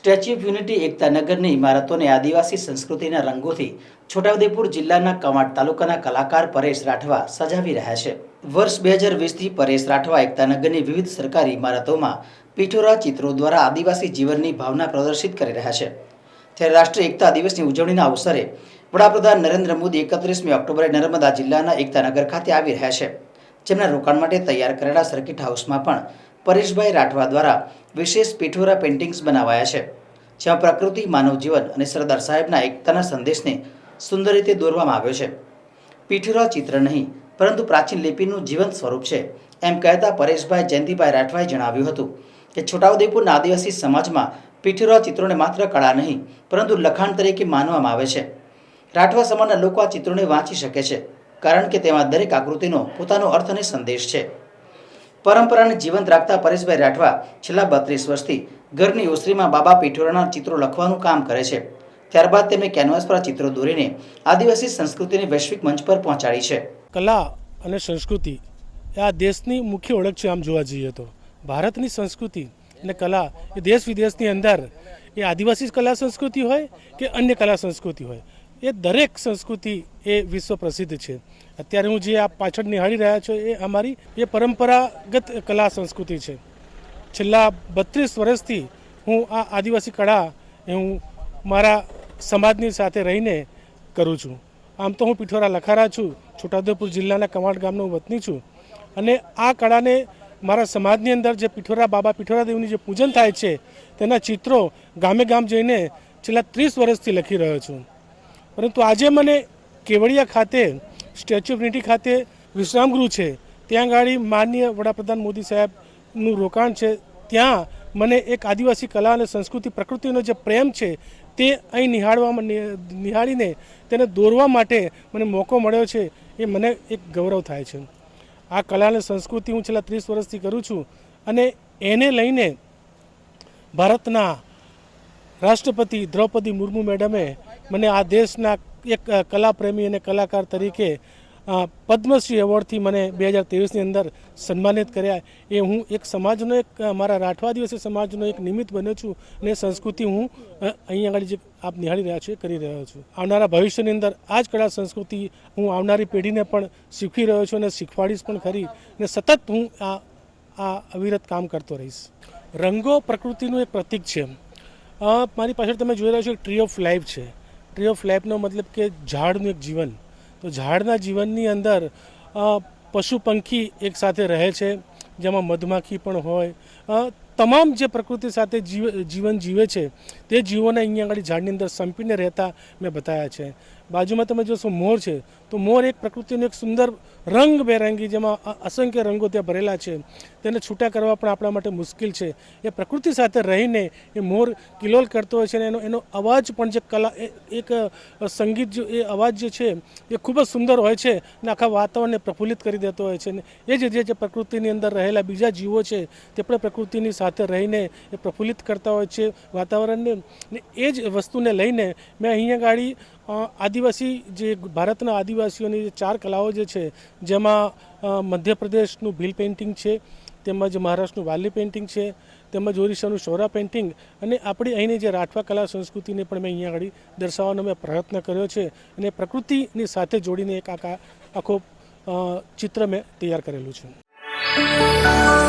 Statue of unity, એકતા નગરની ઇમારતોને આદિવાસી સંસ્કૃતિના રંગોથી છોટાઉદેપુર જિલ્લાના કમાટ તાલુકાના કલાકાર પરેશ રાઠવા સજાવી રહ્યા છે. વર્ષ બે હજાર વીસથી પરેશ રાઠવા એકતા નગરની વિવિધ સરકારી ઇમારતોમાં પીઠોરા ચિત્રો દ્વારા આદિવાસી જીવનની ભાવના પ્રદર્શિત કરી રહ્યા છે. ત્યારે રાષ્ટ્રીય એકતા દિવસની ઉજવણીના અવસરે વડાપ્રધાન નરેન્દ્ર મોદી એકત્રીસમી ઓક્ટોબરે નર્મદા જિલ્લાના એકતાનગર ખાતે આવી રહ્યા છે. જેમના રોકાણ માટે તૈયાર કરેલા સર્કિટ હાઉસમાં પણ પરેશભાઈ રાઠવા દ્વારા વિશેષ પીઠોરા પેઇન્ટિંગ્સ બનાવાયા છે જેમાં પ્રકૃતિ, માનવ જીવન અને સરદાર સાહેબના એકતાના સંદેશને સુંદર રીતે દોરવામાં આવ્યો છે. પીઠોરા ચિત્ર નહીં, પરંતુ પ્રાચીન લિપિનું જીવંત સ્વરૂપ છે, એમ કહેતા પરેશભાઈ જયંતિભાઈ રાઠવાએ જણાવ્યું હતું કે છોટાઉદેપુરના આદિવાસી સમાજમાં પીઠોરા ચિત્રોને માત્ર કળા નહીં, પરંતુ લખાણ તરીકે માનવામાં આવે છે. રાઠવા સમાજના લોકો આ ચિત્રોને વાંચી શકે છે, કારણ કે તેમાં દરેક આકૃતિનો પોતાનો અર્થ અને સંદેશ છે. પરંપરાને જીવંત રાખતા પરેશભાઈ રાઠવા છેલ્લા બત્રીસ વર્ષથી ઘરની ઓસરીમાં બાબા પીઠોરાના ચિત્રો લખવાનું કામ કરે છે. ત્યારબાદ તેમણે કેનવાસ પર ચિત્રો દોરીને આદિવાસી સંસ્કૃતિને વૈશ્વિક મંચ પર પહોંચાડી છે. કલા અને સંસ્કૃતિ આ દેશની મુખ્ય ઓળખ છે આમ જોવા જઈએ તો. ભારતની સંસ્કૃતિ અને કલા એ દેશ વિદેશની અંદર એ આદિવાસી કલા સંસ્કૃતિ હોય કે અન્ય કલા સંસ્કૃતિ હોય. એ દરેક સંસ્કૃતિ એ વિશ્વ પ્રસિદ્ધ છે. અત્યારે હું જે આ પાછળ નિહાળી રહ્યા છો, એ અમારી, એ પરંપરાગત કલા સંસ્કૃતિ છે. છેલ્લા બત્રીસ વર્ષથી હું આ આદિવાસી કળા એ હું મારા સમાજની સાથે રહીને કરું છું. આમ તો હું પીઠોરા લખારા છું, છોટાઉદેપુર જિલ્લાના કમાડ ગામનો વતની છું અને આ કળાને મારા સમાજની અંદર જે પીઠોરા, બાબા પીઠોરા દેવની જે પૂજન થાય છે, તેના ચિત્રો ગામે ગામ જઈને છેલ્લા ત્રીસ વર્ષથી લખી રહ્યો છું. પરંતુ આજે મને કેવડિયા ખાતે, સ્ટેચ્યુ ઓફ યુનિટી ખાતે વિશ્રામગૃહ છે. ત્યાં ગાડી માનનીય વડાપ્રધાન મોદી સાહેબનું રોકાણ છે. ત્યાં મને એક આદિવાસી કલા અને સંસ્કૃતિ પ્રકૃતિનો જે પ્રેમ છે, તે અહીં નિહાળવા નિહાળીને તેને દોરવા માટે મને મોકો મળ્યો છે, એ મને એક ગૌરવ થાય છે. આ કલા અને સંસ્કૃતિ હું છેલ્લા ત્રીસ વર્ષથી કરું છું અને એને લઈને ભારતના રાષ્ટ્રપતિ દ્રૌપદી મુર્મુ મેડમે મને આ દેશના એક કલાપ્રેમી અને કલાકાર તરીકે પદ્મશ્રી એવોર્ડથી મને બે હજાર ત્રેવીસની અંદર સન્માનિત કર્યા. એ હું એક સમાજનો એક મારા રાઠવા દિવસે સમાજનો એક નિમિત્ત બન્યો છું અને સંસ્કૃતિ હું અહીંયા અહીં આગળ જે આપ નિહાળી રહ્યા છો એ કરી રહ્યો છું. આવનારા ભવિષ્યની અંદર આ જ કળા સંસ્કૃતિ હું આવનારી પેઢીને પણ શીખવી રહ્યો છું અને શીખવાડીશ પણ ખરી અને સતત હું આ આ અવિરત કામ કરતો રહીશ. રંગો પ્રકૃતિનું એક પ્રતીક છે મારી પાછળ તમે જોઈ રહ્યા છો એક ટ્રી ઓફ લાઈફ છે. ટ્રી ઓફ લાઈફનો મતલબ કે ઝાડનું એક જીવન. તો ઝાડના જીવનની અંદર પશુ પંખી એકસાથે રહે છે, જેમાં મધમાખી પણ હોય તમામ જે પ્રકૃતિ સાથે જીવ, જીવન જીવે છે, તે જીવોને અહીંયા આગળ ઝાડની અંદર સંપીને રહેતા મેં બતાવ્યા છે. બાજુમાં તમે જોશો મોર છે, તો મોર એક પ્રકૃતિનો એક સુંદર રંગ બેરંગી, જેમાં અસંખ્ય રંગો ત્યાં ભરેલા છે. તેને છૂટા કરવા પણ આપણા માટે મુશ્કેલ છે. એ પ્રકૃતિ સાથે રહીને એ મોર કિલોલ કરતો હોય છે અને એનો એનો અવાજ પણ જે કલા એક સંગીત જે, એ અવાજ જે છે, એ ખૂબ જ સુંદર હોય છે અને આખા વાતાવરણને પ્રફુલ્લિત કરી દેતો હોય છે. અને એ જ, જે પ્રકૃતિની અંદર રહેલા બીજા જીવો છે, તે પણ પ્રકૃતિની સાથે રહીને એ પ્રફુલ્લિત કરતા હોય છે વાતાવરણને. ને એ જ વસ્તુને લઈને મેં અહીંયા ગાડી આદિવાસી જે ભારતના આદિવાસીઓની જે ચાર કલાઓ જે છે, જેમાં મધ્યપ્રદેશનું ભીલ પેઇન્ટિંગ છે, તેમજ મહારાષ્ટ્રનું વાલી પેઇન્ટિંગ છે, તેમજ ઓરિસ્સાનું શોરા પેઇન્ટિંગ અને આપણી અહીંની જે રાઠવા કલા સંસ્કૃતિને પણ મેં અહીંયા આગળ દર્શાવવાનો મેં પ્રયત્ન કર્યો છે અને પ્રકૃતિની સાથે જોડીને એક આખા, આખો ચિત્ર મેં તૈયાર કરેલું છે.